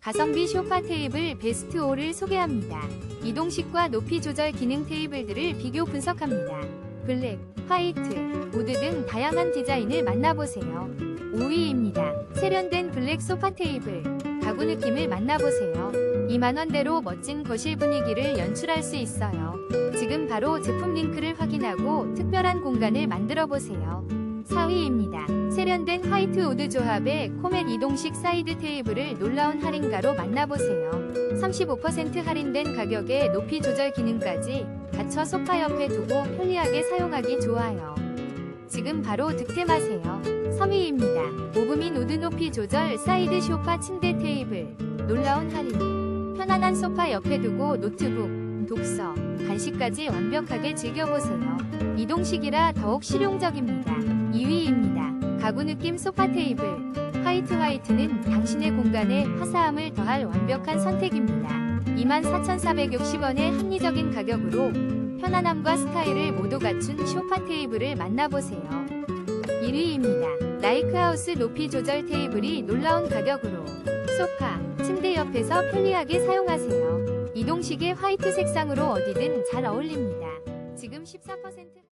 가성비 소파 테이블 베스트 5를 소개합니다. 이동식과 높이 조절 기능 테이블들을 비교 분석합니다. 블랙, 화이트, 우드 등 다양한 디자인을 만나보세요. 5위입니다. 세련된 블랙 소파 테이블. 가구 느낌을 만나보세요. 2만원대로 멋진 거실 분위기를 연출할 수 있어요. 지금 바로 제품 링크를 확인하고 특별한 공간을 만들어 보세요. 4위입니다. 세련된 화이트 우드 조합의 코멧 이동식 사이드 테이블을 놀라운 할인가로 만나보세요. 35% 할인된 가격에 높이 조절 기능까지 갖춰 소파 옆에 두고 편리하게 사용하기 좋아요. 지금 바로 득템하세요. 3위입니다. 오브민 우드 높이 조절 사이드 소파 침대 테이블. 놀라운 할인. 편안한 소파 옆에 두고 노트북, 독서, 간식까지 완벽하게 즐겨보세요. 이동식이라 더욱 실용적입니다. 2위입니다. 가구 느낌 소파 테이블. 화이트 화이트는 당신의 공간에 화사함을 더할 완벽한 선택입니다. 24,460원의 합리적인 가격으로 편안함과 스타일을 모두 갖춘 소파 테이블을 만나보세요. 1위입니다. 라이크하우스 높이 조절 테이블이 놀라운 가격으로 소파, 침대 옆에서 편리하게 사용하세요. 이동식의 화이트 색상으로 어디든 잘 어울립니다. 지금 14%